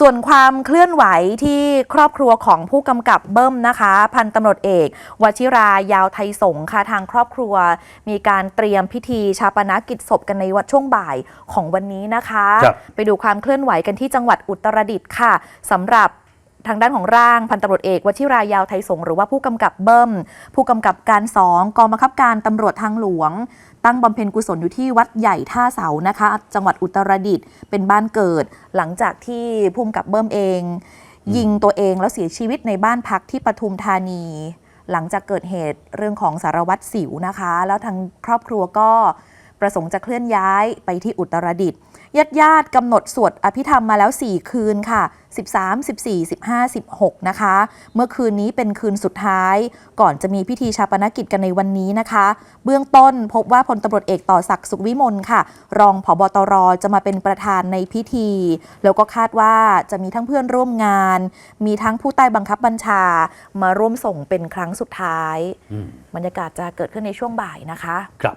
ส่วนความเคลื่อนไหวที่ครอบครัวของผู้กำกับเบิ้มนะคะ พันตำรวจเอกวชิรายาวไทยสงฆ์ค่ะทางครอบครัว มีการเตรียมพิธีชาปนกิจศพกันในวันช่วงบ่ายของวันนี้นะคะครับไปดูความเคลื่อนไหวกันที่จังหวัดอุตรดิตถ์ค่ะสำหรับ ทางด้านของร่างพันตำรวจเอกวชิรายาวไทยสงหรือว่าผู้กำกับเบิ้ม ผู้กำกับการสองกองบังคับการตำรวจทางหลวง ตั้งบำเพ็ญกุศลอยู่ที่วัดใหญ่ท่าเสานะคะ จังหวัดอุตรดิตถ์เป็นบ้านเกิด หลังจากที่ผู้กำกับเบิ้มเอง ยิงตัวเองแล้วเสียชีวิตในบ้านพักที่ปทุมธานี หลังจากเกิดเหตุเรื่องของสารวัตรสิวนะคะ แล้วทางครอบครัวก็ประสงค์จะเคลื่อนย้ายไปที่อุตรดิตถ์ ญาติญาติๆกำหนดสวดอภิธรรมมาแล้ว 4 คืนค่ะ 13 14 15 16 นะคะ เมื่อคืนนี้เป็นคืนสุดท้าย ก่อนจะมีพิธีชาปนกิจกันในวันนี้นะคะ เบื้องต้นพบว่าพลตำรวจเอกต่อศักดิ์สุขวิมลค่ะ รองผบตรจะมาเป็นประธานในพิธี แล้วก็คาดว่าจะมีทั้งเพื่อนร่วมงาน มีทั้งผู้ใต้บังคับบัญชา มาร่วมส่งเป็นครั้งสุดท้ายอืมบรรยากาศจะเกิดขึ้นในช่วงบ่ายนะคะ ครับ